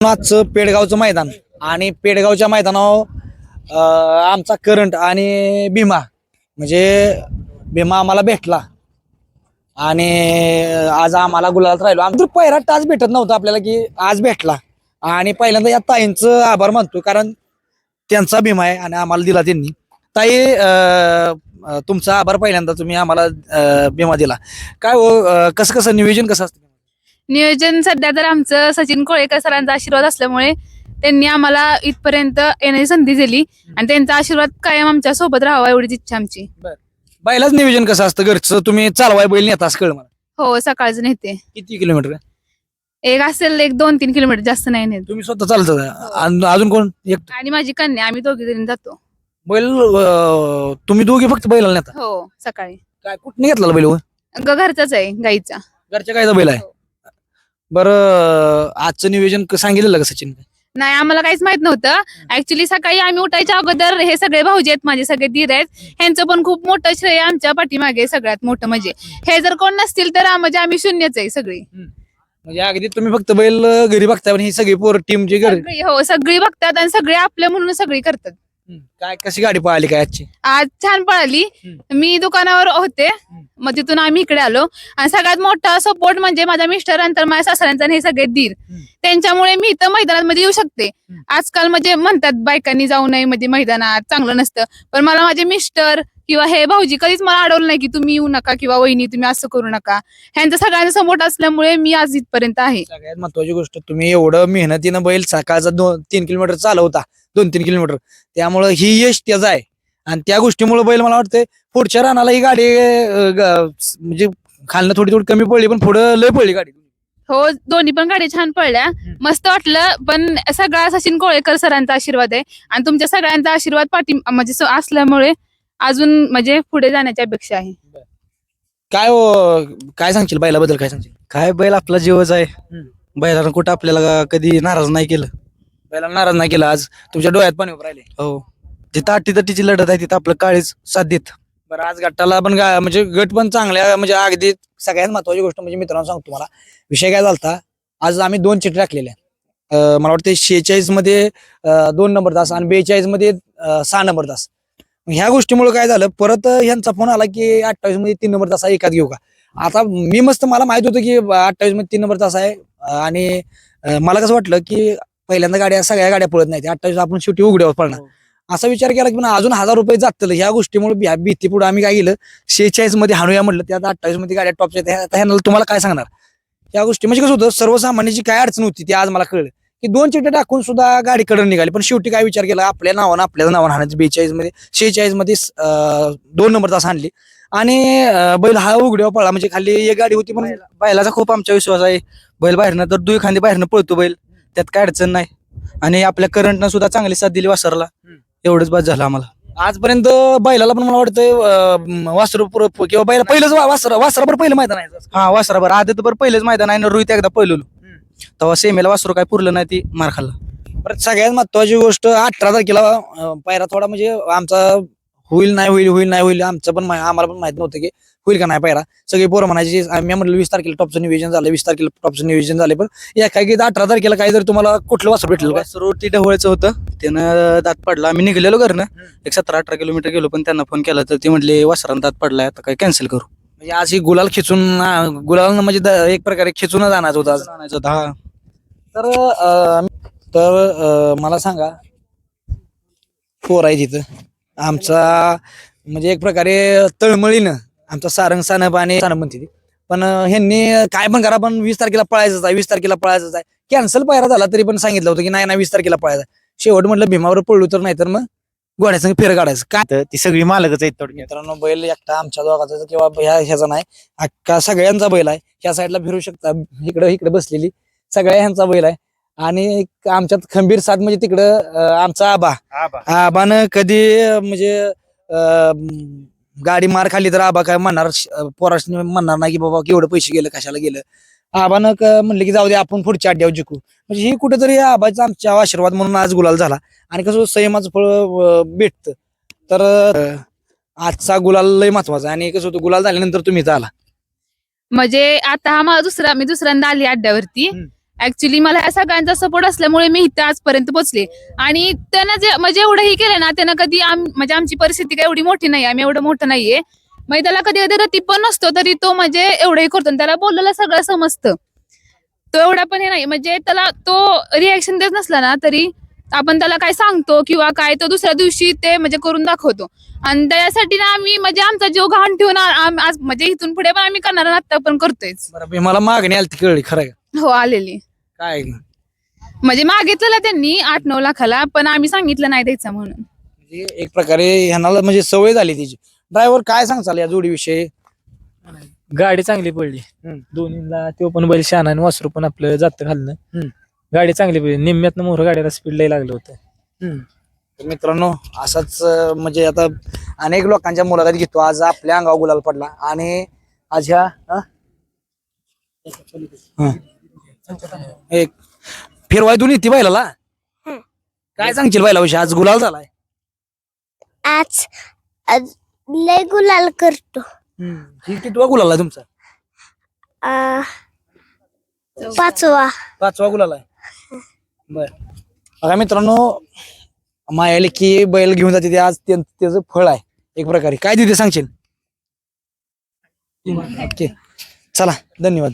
आजचं पेडगावचं मैदान आणि पेडगावच्या मैदानावर आमचा करंट आणि भीमा म्हणजे भीमा आम्हाला भेटला. आणि आज आम्हाला गुलालात राहिलो. आमचं पहिला टाच भेटत नव्हता आपल्याला की आज भेटला. आणि पहिल्यांदा या ताईंचं आभार मानतो कारण त्यांचा भीमा आहे आणि आम्हाला दिला त्यांनी. ताई तुमचा आभार पहिल्यांदा तुम्ही आम्हाला भीमा दिला. काय हो कसं कसं नियोजन कसं असतं? नियोजन सध्या तर आमचं सचिन कोळेकर सरांचा आशीर्वाद असल्यामुळे त्यांनी आम्हाला इथपर्यंत येण्याची संधी दिली आणि त्यांचा आशीर्वाद कायम आमच्यासोबत राहावा एवढीच इच्छा आमची. बैलाच नियोजन कसं असतं? घरचं तुम्ही चालवाय बैल नेता असं कळ मला. हो सकाळचं नेते. किती किलोमीटर आहे? एक असेल एक दोन तीन किलोमीटर जास्त नाही नेत. तुम्ही स्वतः चालता अजून कोण? एक? आणि माझी कन्या आम्ही दोघी जणी जातो. बैल अं, तुम्ही दोघे फक्त बैलाला नेता? हो सकाळी. काय कुठने घेतला बैल हो? ग घरचाच आहे गाईचा. घरच्या कायचा बैल आहे? हो. बरं आजचं नियोजन क- सांगितलेलं का सचिन नाही आम्हाला काहीच माहीत नव्हतं. ऍक्च्युली सकाळी आम्ही उठायच्या अगोदर हे सगळे भाऊजी आहेत माझे सगळे दीर आहेत. ह्यांचं पण खूप मोठं श्रेय आमच्या पाठीमागे आहे सगळ्यात मोठं म्हणजे. हे जर कोण नसतील तर आम- म्हणजे आम्ही शून्यच आहे सगळी. म्हणजे अगदी तुम्ही फक्त बैल अं, घरी बघताय पण ही सगळी पोर टीमची घरी सगळी हो सगळी बघतात आणि सगळे आपले म्हणून सगळी करतात. हम्म. काय कशी गाडी पळाली काय आजची? आज छान पळाली. मी दुकानावर होते. मग तिथून आम्ही इकडे आलो. आणि सगळ्यात मोठा सपोर्ट म्हणजे माझ्या मिस्टरांतर माझ्या सासऱ्यांचा आणि हे सगळे दीर. हम्म. त्यांच्यामुळे मी इथं मैदानामध्ये येऊ शकते. हम्म. आजकाल म्हणजे म्हणतात बायकांनी जाऊ नये म्हणजे मैदानात चांगलं नसतं. पण मला माझे मिस्टर किंवा हे भाऊजी कधीच मला अडवलं नाही की तुम्ही येऊ नका किंवा वहिनी तुम्ही असं करू नका. ह्यांचा सगळ्यांचा सपोर्ट असल्यामुळे मी आज इथपर्यंत आहे. सगळ्यात महत्वाची गोष्ट तुम्ही एवढं मेहनतीनं बैल सकाळचा दोन तीन किलोमीटर चालवता दोन तीन किलोमीटर. त्यामुळं ही यश त्याचं आहे. आणि त्या गोष्टीमुळे बैल मला वाटतं पुढच्या रानाला ही गाडी अं, ग- म्हणजे खालनं थोडी थोडी कमी पडली पण पुढं लय पडली गाडी. हो दोन्ही पण गाडी छान पडल्या. मस्त वाटलं पण सगळा सचिन कोळेकर सरांचा आशीर्वाद आहे. आणि तुमच्या सगळ्यांचा आशीर्वाद पाठी म्हणजे स- असल्यामुळे अजून म्हणजे पुढे जाण्याची अपेक्षा आहे. काय हो काय सांगशील बैलाबद्दल काय सांगशील? काय बैल आपला जीवच आहे. बैलानं कुठं आपल्याला कधी नाराज नाही केलं. बैलाला नाराज नाही केला आज तुमच्या डोळ्यात पाणी उभं राहिले. हो. जिथं अटी तटीची लढत आहे तिथं आपलं काळीच साथ देत. बरं आज गटाला पण गा- म्हणजे गट पण चांगल्या म्हणजे अगदी सगळ्यात महत्वाची गोष्ट म्हणजे मित्रांनो सांगतो तुम्हाला. विषय काय झालता आज आम्ही दोन चिठ्ठी टाकलेल्या अं, मला वाटतं शेहेचाळीसमध्ये अं, दोन नंबर तास आणि बेचाळीसमध्ये अं, सहा नंबर तास. ह्या गोष्टीमुळे काय झालं परत ह्यांचा फोन आला की अठ्ठावीसमध्ये तीन नंबर तास एकात घेऊ का? आता मी मस्त मला माहीत होतं की अठ्ठावीसमध्ये तीन नंबर तास आहे आणि मला कसं वाटलं की पहिल्यांदा गाड्या सगळ्या गाड्या पळत नाही अठ्ठावीस आपण शेवटी उघड्यावर पळणार. असा विचार केला की पण अजून हजार रुपये जातील ह्या गोष्टीमुळे भीती पुढे आम्ही काय केलं शेहेचाळीसमध्ये हाणूया म्हटलं त्यात अठ्ठावीसमध्ये गाड्या टॉपच्या तुम्हाला काय सांगणार? या गोष्टी म्हणजे कसं होतं सर्वसामान्याची काय अडचण होती ती आज मला कळलं. की दोन चिठ्ठ्या टाकून सुद्धा गाडी कडून निघाली. पण शेवटी काय विचार केला? आपल्या नावानं आपल्या नावानं हाणायचं बेचाळीसमध्ये शेहेचाळीसमध्ये दोन नंबर तास आणली. आणि बैल हा उघड्यावर पळला. म्हणजे खाली एक गाडी होती पण बैला- बैलाचा खूप आमचा विश्वास आहे. बैल बाहेरनं तर दुई खांदी बाहेरनं पळतो बैल. त्यात काय अडचण नाही. आणि आपल्या करंटनं सुद्धा चांगली साथ दिली वासरला. एवढंच बाद झालं आम्हाला. आजपर्यंत बैलाला पण मला वाटतं वासरू पुरं किंवा बैला पहिलंच वासरा वासराबर पहिलं मैदान आहे. हा. वासरा बरं आदत बरं पहिलेच मैदान आहे. ना रोहित एकदा पहिलेलो तेव्हा सेमेला वासरू काय पुरलं नाही ती मार खाल्ला. परत सगळ्यात महत्वाची गोष्ट अठरा तारखेला अं, पायरा थोडा म्हणजे आमचा होईल नाही होईल होईल नाही होईल आमचं पण मा- आम्हाला पण माहीत नव्हतं की होईल का नाही पायरा सगळे पोरं म्हणायचे आम्ही म्हटलं वीस तारखेला टॉपचं नियोजन झालं वीस तारखेला टॉपचं नियोजन झालं पण या काय की अठरा तारखेला काही जर तुम्हाला कुठलं वासर भेटलं काय वासरू ती ढवळचं होतं. त्यानं दात पडला. आम्ही निघलेलो घरनं. एक सतरा अठरा किलोमीटर गेलो पण त्यांना फोन केला तर ते म्हटले वासरानं दात पडलाय आता काय कॅन्सल करू? म्हणजे आज ही गुलाल खिचून गुलाल म्हणजे द- एक प्रकारे खिचूनच आणायचं होतं आज. आणायचं होतं, हा. तर अं, तर अं, मला सांगा पोर आहे तिथं. आमचा म्हणजे एक प्रकारे तळमळीनं आमचा सारंग सानप आणि सानप म्हणते ती. पण अं, ह्यांनी काय पण करा पण वीस तारखेला पळायचंच आहे वीस तारखेला पळायचंच आहे. कॅन्सल पायरा झाला तरी पण सांगितलं होतं की नाही नाही वीस तारखेला पळायचं आहे. शेवट म्हटलं भीमावर पळलो तर नाही तर मग घोड्यासंग फेर काढायचं. काय? तर ती सगळी मालकच आहेत थोडक्यात मित्रांनो बैल एकटा आमच्या दोघाचा किंवा ह्या ह्याचा नाही. अख्खा सगळ्यांचा बैल आहे. ह्या साईडला फिरू शकता. इकडं इकडे बसलेली सगळ्या ह्यांचा बैल आहे. आणि आमच्यात खंबीर साथ म्हणजे तिकडं आमचा आबा. आबानं कधी म्हणजे गाडी मार खाली तर आबा काय म्हणणार पोराशनी म्हणणार नाही की बाबा केवढं पैसे गेलं कशाला गेलं. आबानं म्हणलं की जाऊ दे आपण पुढच्या अड्ड्यावर जिंकू. म्हणजे ही कुठेतरी आबाचा आमच्या आशीर्वाद म्हणून आज गुलाल झाला. आणि कसं संयमाचं फळ भेटतं. तर आजचा गुलाल लय महत्त्वाचा आणि कसं होतं गुलाल झाल्यानंतर तुम्ही इथं आला. म्हणजे आता हा माझा दुसरा मी दुसऱ्यांदा आली अड्ड्यावरती. ऍक्च्युली मला या सगळ्यांचा सपोर्ट असल्यामुळे मी इथं आजपर्यंत पोहोचले. आणि त्यानं जे म्हणजे एवढंही केलं ना त्यानं कधी म्हणजे आमची परिस्थिती काही एवढी मोठी नाही आम्ही एवढं मोठं नाहीये. म्हणजे त्याला कधी कधी रती पण नसतो तरी तो म्हणजे एवढंही करतो. त्याला बोललेलं सगळं समजतं. तो एवढा पण हे नाही. म्हणजे त्याला तो रिॲक्शन देत नसला ना तरी आपण त्याला काय सांगतो किंवा काय तो दुसऱ्या दिवशी ते म्हणजे करून दाखवतो. आणि त्यासाठी ना आम्ही म्हणजे आमचा जीव घाण ठेवून आम- आज म्हणजे इथून पुढे पण आम्ही करणार आणि आता पण करतोय बरं बी मला मागणी आली ती कळली खरं आहे? हो आलेली. काय? म्हणजे मागितलेलं त्यांनी आठ नऊ लाखाला पण आम्ही सांगितलं नाही द्यायचं म्हणून. म्हणजे एक प्रकारे ह्यांना म्हणजे सवय झाली तिची. ड्रायव्हर काय सांगचाल या जोडीविषयी? गाडी चांगली पडली. हम्म. दोन्हीला तो पण बैल शहाणा आणि वासरू पण आपलं जात घालणं. गाडी चांगली पडली. निम्म्यातनं मोहर गाडीला स्पीड लय लागलं होतं. तर मित्रांनो असाच अं, म्हणजे आता अनेक लोकांच्या मुलाखत घेतो. आज आपल्या अंगावर गुलाल पडला. आणि आज ह्या? हा. एक फिरवाय तू ती बैलाला काय सांगशील बैलाविषयी? आज गुलाल झालाय. आज आज लय गुलाल करतो. ही कितवा गुलाल आहे तुमचा? आ, पाचवा. पाचवा गुलाल आहे. बर. बघा मित्रांनो मायाले की बैल घेऊन जाते ते आज त्यां- त्याचं फळ आहे. एक प्रकारे. काय तिथे सांगशील? ओके. चला धन्यवाद.